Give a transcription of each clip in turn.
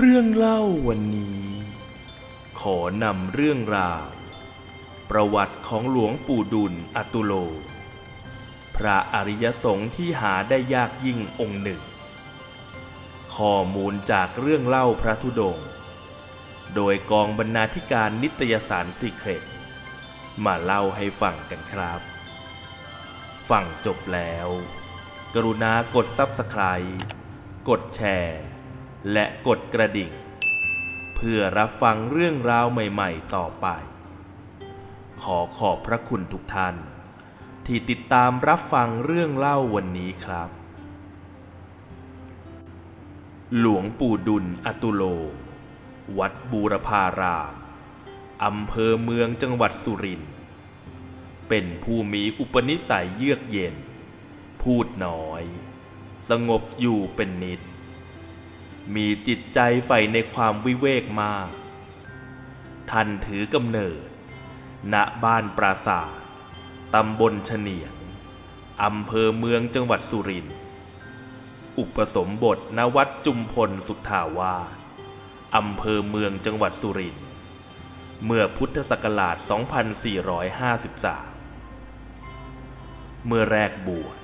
เรื่องเล่าวันนี้ ขอนำเรื่องราว ประวัติของหลวงปู่ดุลอตุโล พระอริยสงฆ์ที่หาได้ยากยิ่งองค์หนึ่ง ข้อมูลจากเรื่องเล่าพระธุดงค์โดยกองบรรณาธิการนิตยสารซีเครตมาเล่าให้ฟังกันครับ ฟังจบแล้ว กรุณากด Subscribe กดแชร์ และกดกระดิ่ง เพื่อรับฟังเรื่องราวใหม่ๆต่อไป ขอขอบพระคุณทุกท่าน ที่ติดตามรับฟังเรื่องเล่าวันนี้ครับ หลวงปู่ดุลอตุโล วัดบูรพารามอำเภอเมืองจังหวัดสุรินทร์เป็นผู้มีอุปนิสัยเยือกเย็น พูดน้อย สงบอยู่เป็นนิด มีจิตใจใฝ่ในความวิเวกมาก ท่านถือกำเนิด ณบ้านปราสาทตำบลเฉนียงอำเภอเมืองจังหวัดสุรินทร์อุปสมบทณวัดจุมพลสุทธาวาสอำเภอเมืองจังหวัดสุรินทร์เมื่อพุทธศักราช 2453 เมื่อแรกบวช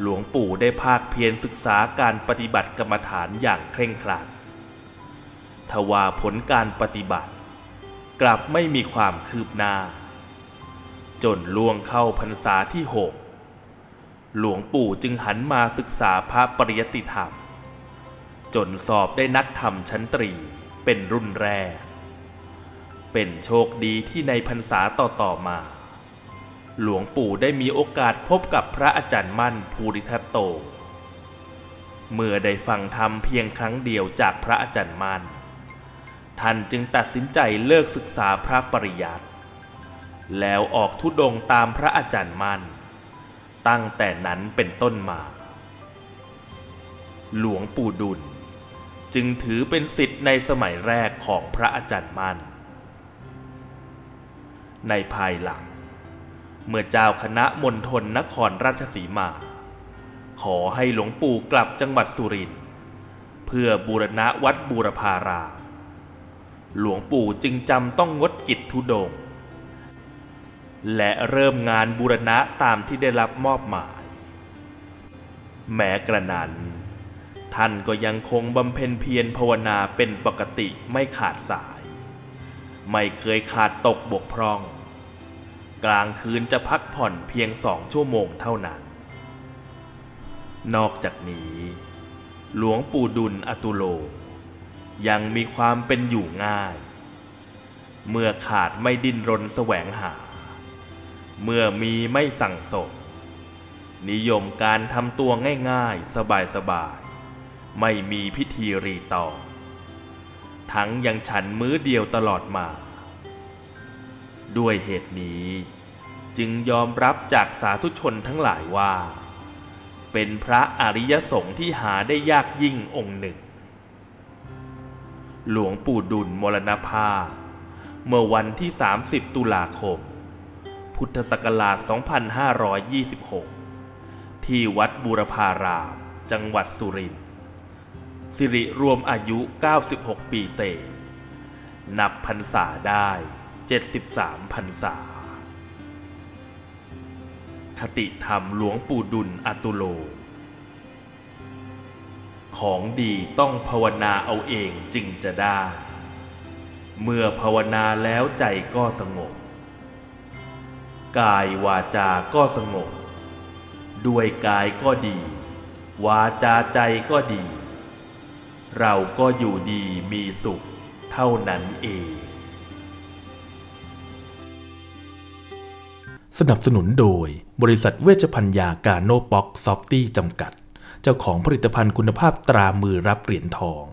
หลวงปู่ได้ภาคเพียรศึกษาการปฏิบัติกรรมฐานอย่างเคร่งครัด ทว่าผลการปฏิบัติ กลับไม่มีความคืบหน้า จนล่วงเข้าพรรษาที่หกหลวงปู่จึงหันมาศึกษาพระปริยติธรรม จนสอบได้นักธรรมชั้นตรีเป็นรุ่นแรก เป็นโชคดีที่ในพรรษาต่อๆมา หลวงปู่ได้มีโอกาสพบกับพระอาจารย์มั่นภูริทัตโต เมื่อได้ฟังธรรมเพียงครั้งเดียวจากพระอาจารย์มั่น ท่านจึงตัดสินใจเลิกศึกษาพระปริยัติ แล้วออกทุดงตามพระอาจารย์มั่น ตั้งแต่นั้นเป็นต้นมา หลวงปู่ดุล จึงถือเป็นสิทธิ์ในสมัยแรกของพระอาจารย์มั่น ในภายหลัง เมื่อเจ้าคณะมณฑลนครราชสีมา ขอให้หลวงปู่กลับจังหวัดสุรินทร์เพื่อบูรณะวัดบูรพารามหลวงปู่จึงจำต้องงดกิจทุดง และเริ่มงานบูรณะตามที่ได้รับมอบหมาย แม้กระนั้น ท่านก็ยังคงบำเพ็ญเพียรภาวนาเป็นปกติไม่ขาดสาย ไม่เคยขาดตกบกพร่อง กลางคืนจะพักผ่อนเพียงสองชั่วโมงเท่านั้น นอกจากนี้ หลวงปู่ดุลอตุโล ยังมีความเป็นอยู่ง่าย เมื่อขาดไม่ดิ้นรนแสวงหา เมื่อมีไม่สั่งสม นิยมการทำตัวง่ายๆ สบายๆ ไม่มีพิธีรีตอง ทั้งยังฉันมื้อเดียวตลอดมา ด้วยเหตุนี้จึงยอมรับจากสาธุชนทั้งหลายว่า เป็นพระอริยสงฆ์ที่หาได้ยากยิ่งองค์หนึ่ง หลวงปู่ดุลมรณภาพเมื่อวันที่ 30 ตุลาคม พุทธศักราช 2526 ที่วัดบูรพารามจังหวัดสุรินทร์สิริรวมอายุ 96 ปีเศษ นับพรรษาได้ 73พรรษา คติธรรมหลวงปู่ดุลอตุโล ของดีต้องภาวนาเอาเองจึงจะได้ เมื่อภาวนาแล้วใจก็สงบ กายวาจาก็สงบ ด้วยกายก็ดี วาจาใจก็ดี เราก็อยู่ดีมีสุขเท่านั้นเอง สนับสนุนโดย บริษัทเวชภัญญาการโนบ็อกซอฟตี้จำกัด เจ้าของผลิตภัณฑ์คุณภาพตรามือรับเหรียญทอง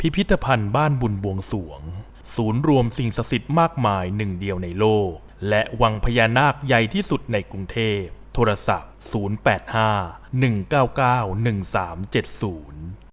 พิพิธภัณฑ์บ้านบุญบวงสวง ศูนย์รวมสิ่งศักดิ์สิทธิ์มากมายหนึ่งเดียวในโลก และวังพญานาคใหญ่ที่สุดในกรุงเทพ โทรศัพท์ 085 199 1370